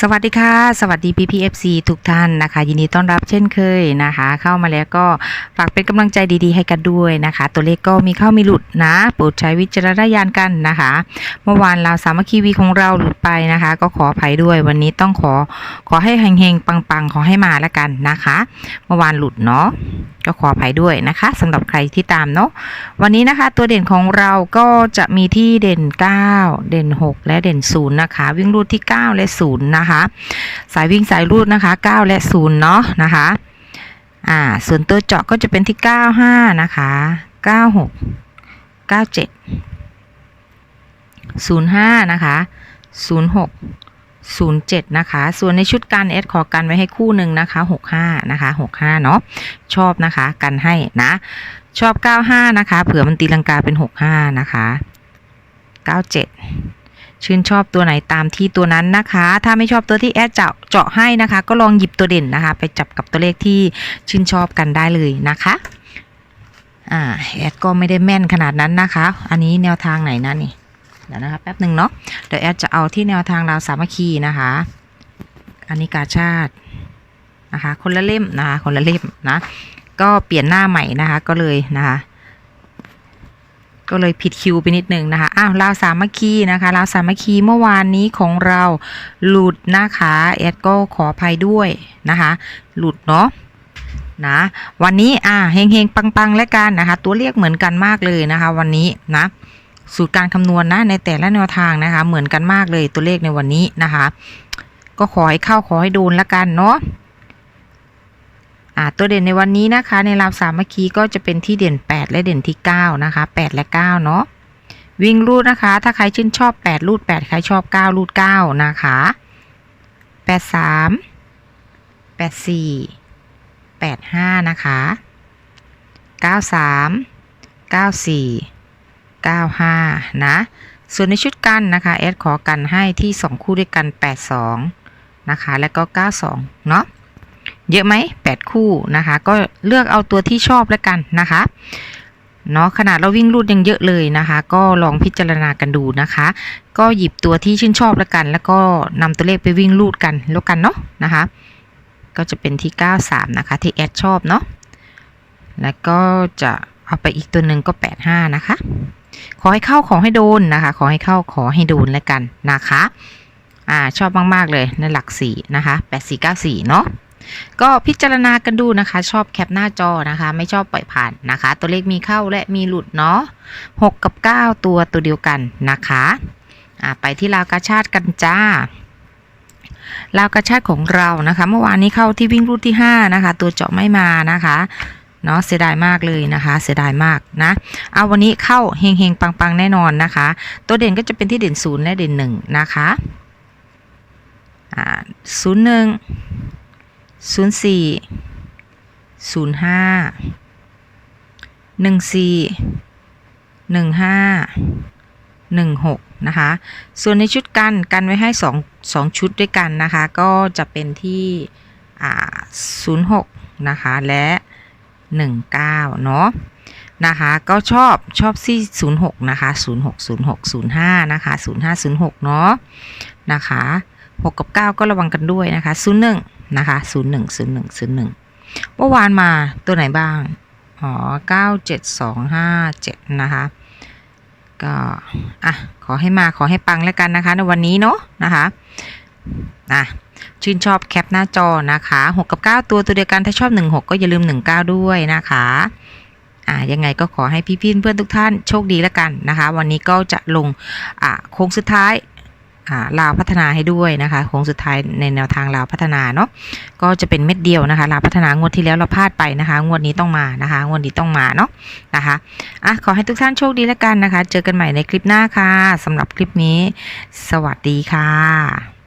สวัสดีค่ะ สวัสดี PPFC ทุกท่านนะคะ ยินดีต้อนรับเช่นเคยนะคะ เข้ามาแล้วก็ฝากเป็นกำลังใจดีๆให้กันด้วยนะคะ ตัวเลขก็มีเข้ามีหลุดนะโปรดใช้วิจารณญาณกันนะคะ เมื่อวานเราสามัคคีวีของเราหลุดไปนะคะ ก็ขออภัยด้วยวันนี้ต้องขอขอให้เฮงๆปังๆ ขอให้มาแล้วกันนะคะ เมื่อวานหลุดเนาะ ก็ขออภัยด้วยนะคะสำหรับใครที่ตามเนาะวันนี้นะคะตัวเด่นของเราก็จะมีที่เด่น 9 เด่น 6 และเด่น 0 นะคะ วิ่งรูดที่ 9 และ 0 นะคะ สายวิ่งสายรูดนะคะ 9 และ 0 เนาะนะคะอ่าส่วนตัวเจาะก็จะเป็นที่ 95 นะคะ 96 97 05 นะคะ 06 07 นะคะ ส่วนในชุดการแอดขอกันไว้ให้คู่หนึ่งนะคะ 65 นะคะ 65 เนาะชอบนะคะกันให้นะ ชอบ 95 นะคะ เผื่อมันตีลังกาเป็น 65 นะคะ 97ชื่นชอบตัวไหนตามที่ตัวนั้นนะคะ ถ้าไม่ชอบตัวที่แอดเจาะเจาะให้นะคะ ก็ลองหยิบตัวเด่นนะคะ ไปจับกับตัวเลขที่ชื่นชอบกันได้เลยนะคะอ่าแอดก็ไม่ได้แม่นขนาดนั้นนะคะ อันนี้แนวทางไหนนะนี่ ดี๋ยวนะคะแป๊บหนึ่งเนาะเดี๋ยวแอดจะเอาที่แนวทางเราวสามัคคีนะคะ อันนี้กาชาตินะคะ คนละเล่มนะคะคนละเล่มนะ ก็เปลี่ยนหน้าใหม่นะคะ ก็เลยนะคะก็เลยผิดคิวไปนิดนึงนะคะ อ้าวลาวสามัคคีนะคะลาวสามัคคีเมื่อวานนี้ของเราหลุดนะคะแอดก็ขออภัยด้วยนะคะ หลุดเนาะนะ วันนี้อ่าเฮงเฮงปังปังและกันนะคะ ตัวเลขเหมือนกันมากเลยนะคะ วันนี้นะ สูตรการคำนวณนะในแต่ละแนวทางนะคะ เหมือนกันมากเลยตัวเลขในวันนี้นะคะ ก็ขอให้เข้าขอให้โดนละกันเนาะอ่าตัวเด่นในวันนี้นะคะ ในราวสามัคคีก็จะเป็นที่เด่น 8 และเด่นที่ 9 นะคะ 8 และ 9 เนาะวิ่งรูดนะคะ ถ้าใครชื่นชอบ 8 รูด 8 ใครชอบ 9 รูด 9 นะคะ 8 3 8 4 8 5 นะคะ 9 3 95 นะ ส่วนในชุดกันนะคะแอดขอกันให้ที่ 2 คู่ด้วยกัน 8 2 นะคะ แล้วก็ 9 2 เนาะเยอะไหมแปดคู่นะคะ ก็เลือกเอาตัวที่ชอบแล้วกันนะคะเนาะขนาดเราวิ่งรูดยังเยอะเลยนะคะ ก็ลองพิจารณากันดูนะคะ ก็หยิบตัวที่ชื่นชอบแล้วกัน แล้วก็นำตัวเลขไปวิ่งรูดกันแล้วกันเนาะนะคะ ก็จะเป็นที่ 93 นะคะ ที่แอดชอบเนาะแล้วก็จะเอาไปอีกตัวหนึ่งก็ 85 นะคะ ขอให้เข้าขอให้โดนนะคะ ขอให้เข้าขอให้โดนแล้วกันนะคะอ่าชอบมาก ๆ เลยในหลัก4นะคะ8494เก้าสี่เนาะก็พิจารณากันดูนะคะ ชอบแคปหน้าจอนะคะ ไม่ชอบปล่อยผ่านนะคะ ตัวเลขมีเข้าและมีหลุดเนาะ6กับ9ตัวตัวเดียวกันนะคะอ่าไปที่ลาวกาชาติกันจ้าลาวกาชาติของเรานะคะ เมื่อวานนี้เข้าที่วิ่งรูดที่ 5 นะคะ ตัวเจาะไม่มานะคะ เนาะเสียดายมากเลยนะคะ เสียดายมากนะเอาวันนี้เข้าเฮงเฮงๆปังๆ แน่นอนนะคะ ตัวเด่นก็จะเป็นที่เด่นศูนย์และเด่นหนึ่งนะคะศูนย์หนึ่งศูนย์สี่ศูนย์ห้าหนึ่งสี่หนึ่งห้าหนึ่งหกนะคะ ส่วนในชุดกันกันไว้ให้สองสองชุดด้วยกันนะคะ ก็จะเป็นที่ศูนย์หกนะคะ และ หนึ่งเก้าเนาะนะคะก็ชอบชอบที่ศูนย์หกนะคะศูนย์หกศูนย์หกศูนย์ห้านะคะศูนย์ห้าศูนย์หกเนาะนะคะหกกับเก้าก็ระวังกันด้วยนะคะศูนย์หนึ่งนะคะศูนย์หนึ่งศูนย์หนึ่งเมื่อวานมาตัวไหนบ้าง อ๋อเก้าเจ็ดสองห้าเจ็ดนะคะ ก็อะขอให้มาขอให้ปังแล้วกันนะคะในวันนี้เนาะนะคะนะ ชื่นชอบแคปหน้าจอนะคะหกกับเก้าตัวตัวเดียวกันถ้าชอบหนึ่งหกก็อย่าลืมหนึ่งเก้าด้วยนะคะอ่ายังไงก็ขอให้พี่ๆเพื่อนทุกท่านโชคดีแล้วกันนะคะ วันนี้ก็จะลงอ่าโค้งสุดท้ายอ่าลาวพัฒนาให้ด้วยนะคะโค้งสุดท้ายในแนวทางลาวพัฒนาเนาะก็จะเป็นเม็ดเดียวนะคะลาวพัฒนางวดที่แล้วเราพลาดไปนะคะ งวดนี้ต้องมานะคะ งวดนี้ต้องมาเนาะนะคะอะขอให้ทุกท่านโชคดีแล้วกันนะคะ เจอกันใหม่ในคลิปหน้าค่ะสำหรับคลิปนี้ สวัสดีค่ะ